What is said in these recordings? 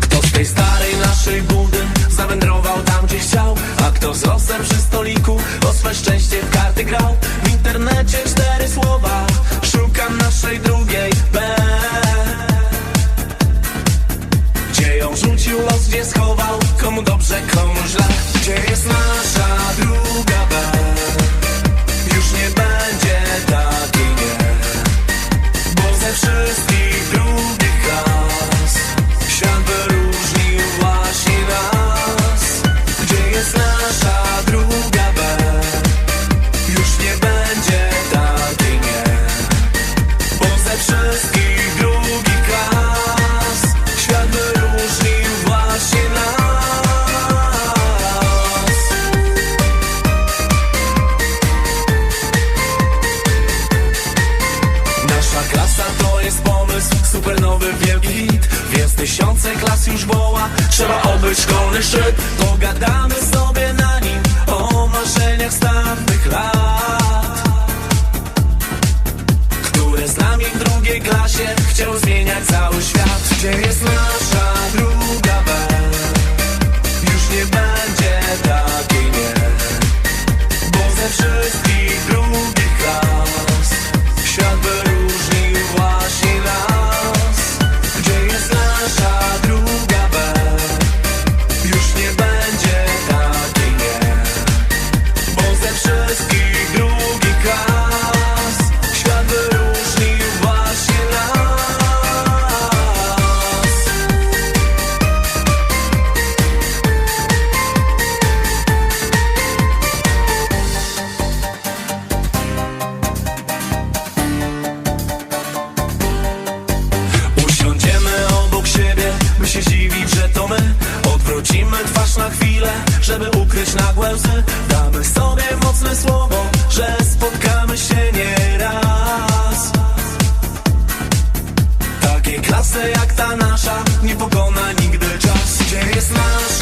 Kto z tej starej naszej budy zawędrował tam gdzie chciał? A kto z losem przy stoliku o swe szczęście w karty grał? W internecie cztery słowa Szukam naszej drugiej B. Gdzie ją rzucił los, gdzie schował? Komu dobrze, komu źle? Gdzie jest nasza druga B? Już nie będzie takiej nie. Bo ze wszystkich obyć szkolny szczyt. Pogadamy sobie na nim o marzeniach z tamtych lat Które z nami w drugiej klasie chciał zmieniać cały świat. Gdzie jest nasza druga B? Już nie będzie takiej nie Bo ze wszystkich spotkamy się nie raz Takiej klasy jak ta nasza nie pokona nigdy czas. Gdzie jest nasza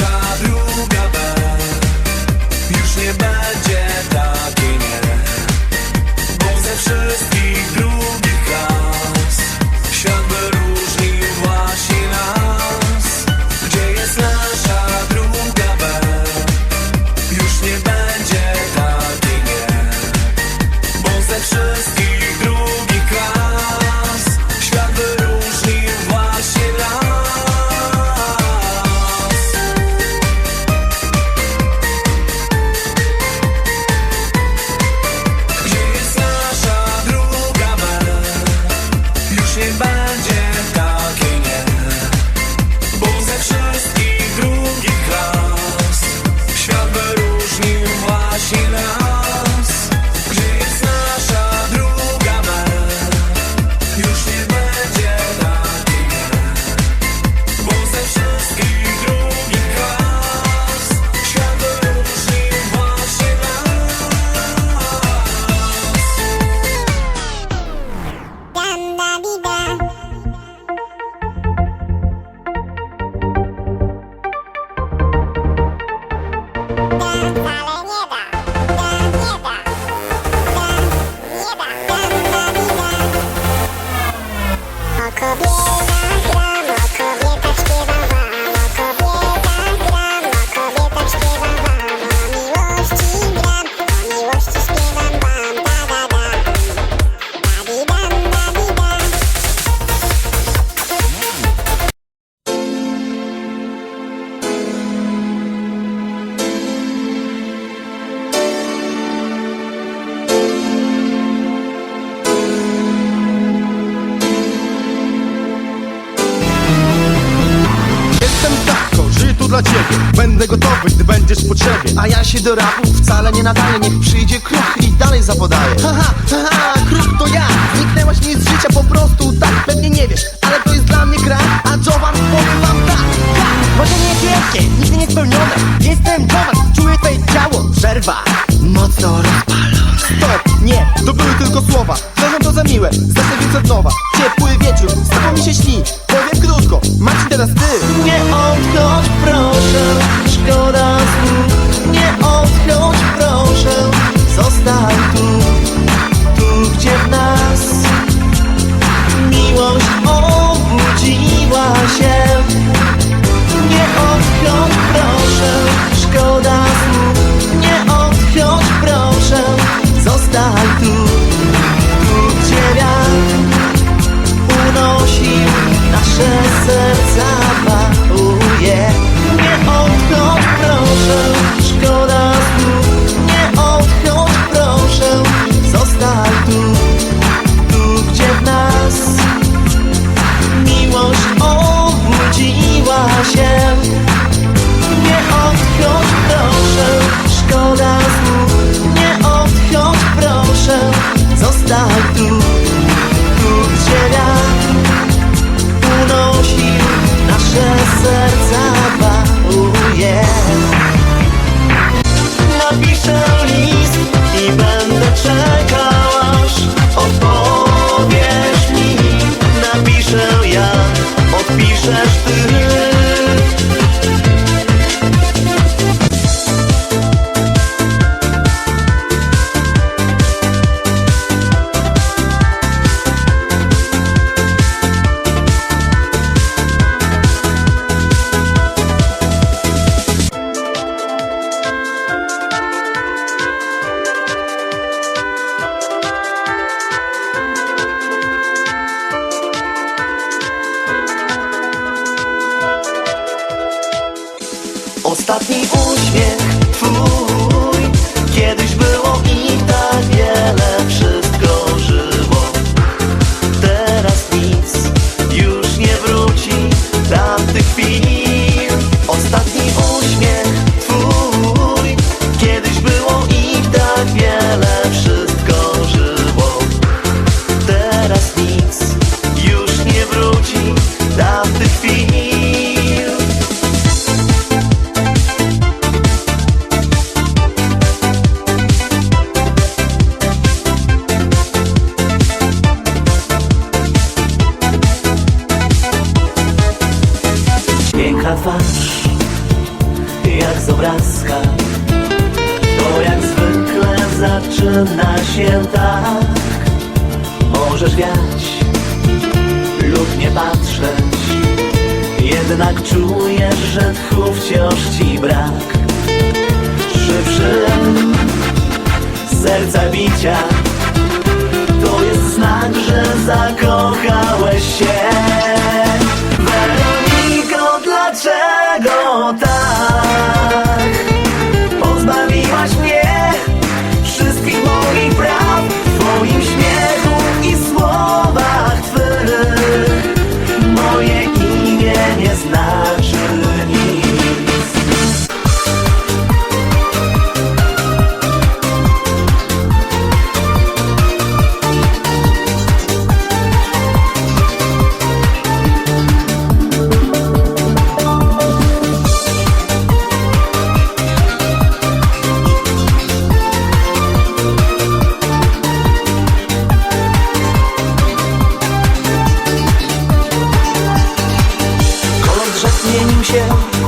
się do rapu wcale nie nadaję Niech przyjdzie kruk i dalej zapodaję Haha, haha, kruk to ja. Zniknęłaś mi z życia po prostu tak Pewnie nie wiesz, ale to jest dla mnie gra A Jovan powiem wam tak, tak. Marzenie wielkie, nigdy nie spełnione. Jestem Jovan, czuję twoje ciało Przerwa, mocno rozpalone. Stop, nie, to były tylko słowa. Uważam to za miłe, zacznę więc od nowa. Ciepły wieczór, z tobą mi się śni piszę obrazka To jak zwykle zaczyna się tak. Możesz wiać lub nie patrzeć. Jednak czujesz, że tchu wciąż ci brak. Szybszy serca bicia To jest znak, że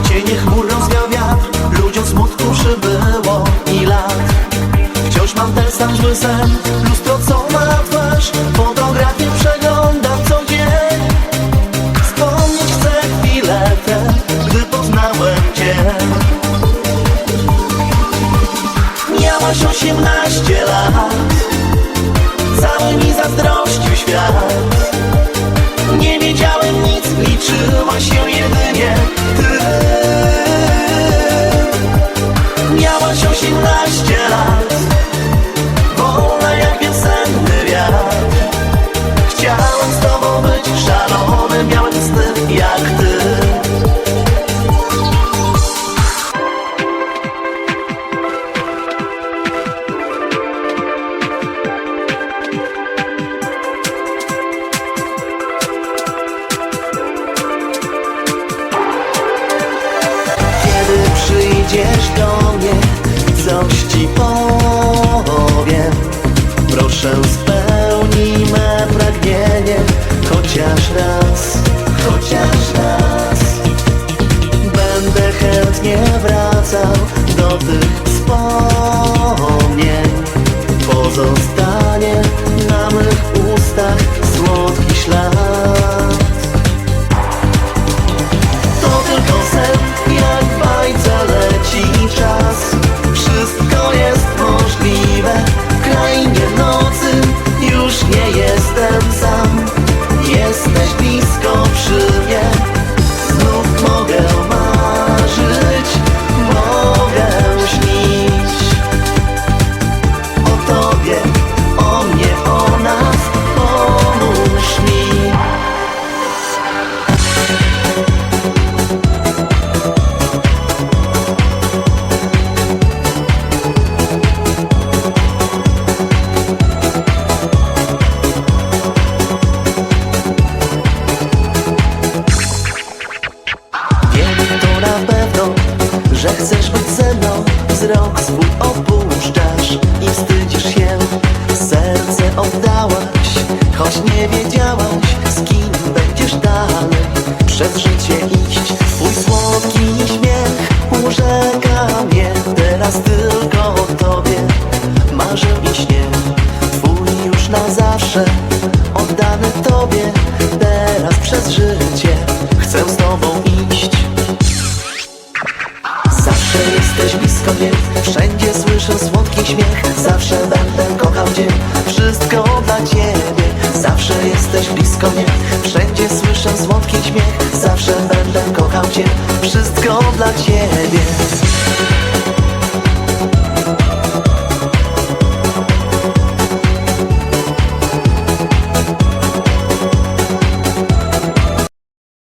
cienie chmur rozwiał wiatr Ludziom smutku przybyło i lat. Wciąż mam ten sam zły sen Lustro co ma twarz Fotografię przeglądam co dzień. Wspomnieć chcę chwilę tę Gdy poznałem Cię. Miałaś osiemnaście lat Cały mi zazdrościł świat. Nie wiedziałem nic, liczyła się jedynie Miałaś osiemnaście lat. Wolna jak wiosenny przyjdziesz do mnie, coś ci powiem. Proszę spełnij me pragnienie Chociaż raz, chociaż raz. Będę chętnie wracał do tych wspomnień. Pozostanie iść. Twój słodki śmiech urzeka mnie Teraz tylko o tobie. Marzę i śnię Twój już na zawsze oddany tobie. Teraz przez życie chcę z tobą iść. Zawsze jesteś blisko mnie Wszędzie słyszę słodki śmiech. Zawsze będę kochał Cię Wszystko dla Ciebie Zawsze jesteś blisko mnie Wszędzie słyszę słodki śmiech. Zawsze będę kochał Cię Wszystko dla ciebie